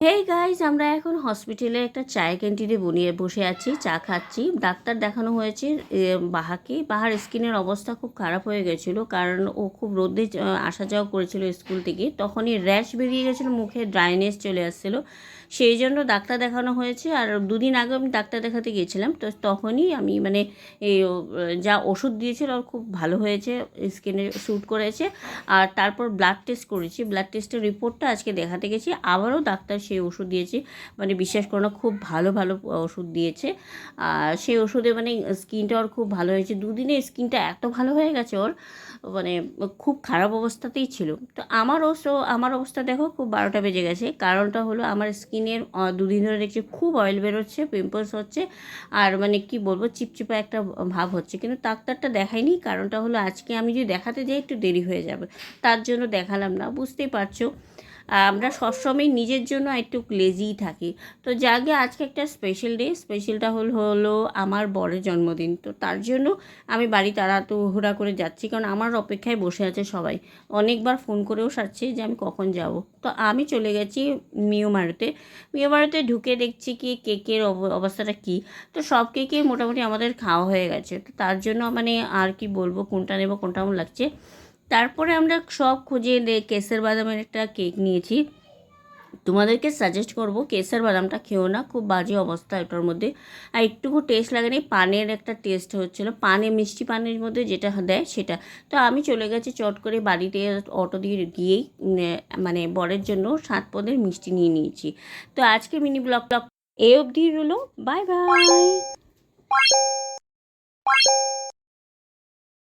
Hey guys আমরা এখন হসপিটালে একটা চায়ের ক্যান্টিনে বনিয়ে বসে আছি, চা খাচ্ছি। ডাক্তার দেখানো হয়েছে বাহাকে। বাহার স্কিনের অবস্থা খুব খারাপ হয়ে গেছিল কারণ ও খুব রোদে আসা যাওয়া করেছিল স্কুল থেকে। তখনই র্যাশ বেরিয়ে গেছিল, মুখে ড্রাইনেস চলে আসছিল। সেই জন্য ডাক্তার দেখানো হয়েছে আর দুদিন আগে আমি ডাক্তার দেখাতে গিয়েছিলাম। তো তখনই আমি মানে যা ওষুধ দিয়েছিল ওর খুব ভালো হয়েছে স্কিনে শ্যুট করেছে। আর তারপর ব্লাড টেস্ট করেছি। ব্লাড টেস্টের রিপোর্টটা আজকে দেখাতে গেছি। আবারও ডাক্তার সেই ওষুধ দিয়েছে। মানে বিশ্বাস করো না, খুব ভালো ভালো ওষুধ দিয়েছে। আর সেই ওষুধে মানে স্কিনটা ওর খুব ভালো হয়েছে। দুদিনে স্কিনটা এত ভালো হয়ে গেছে ওর মানে খুব খারাপ অবস্থাতেই ছিল। তো আমার আমার অবস্থা দেখো খুব বারোটা বেজে গেছে। কারণটা হলো আমার স্কিনের দুদিন ধরে দেখছি খুব অয়েল বেরোচ্ছে পিম্পলস হচ্ছে, আর মানে কি বলব, চিপচিপা একটা ভাব হচ্ছে। কিন্তু ডাক্তারটা দেখাইনি কারণটা হলো আজকে আমি যদি দেখাতে যাই একটু দেরি হয়ে যাবে। তার জন্য দেখালাম না, বুঝতেই পারছ। আমরা সবসময় নিজের জন্য একটু লেজিই থাকি। তো যাকে আজকে একটা স্পেশাল ডে স্পেশালটা হল, হলো আমার বরের জন্মদিন। তো তার জন্য আমি বাড়ি তাড়াহুড়া করে যাচ্ছি, কারণ আমার অপেক্ষায় বসে আছে সবাই। অনেকবার ফোন করেও সারছে যে আমি কখন যাব। তো আমি চলে গেছি মিওমারুতে মিওমারুতে ঢুকে দেখছি কি কেকের অব- অবস্থাটা কি। তো সব কেকে মোটামুটি আমাদের খাওয়া হয়ে গেছে। তো তার জন্য মানে আর কি বলব, কোনটা নেব, কোনটা আমার লাগছে। তারপরে আমরা সব খুঁজে কেসের বাদামের একটা কেক নিয়েছি। তোমাদেরকে সাজেস্ট করব কেসের বাদামটা খেও না, খুব বাজে অবস্থা এটার মধ্যে। আর একটুকু টেস্ট লাগেনি, পানের একটা টেস্ট হচ্ছিল, পানে, মিষ্টি পানের মধ্যে যেটা দেয় সেটা। তো আমি চলে গেছি চট করে বাড়িতে, অটো দিয়ে গিয়েই মানে বরের জন্য সাত পদের মিষ্টি নিয়ে নিয়েছি। তো আজকে মিনি ব্লগ ব্লগ এ অবধি রইল বাই বাই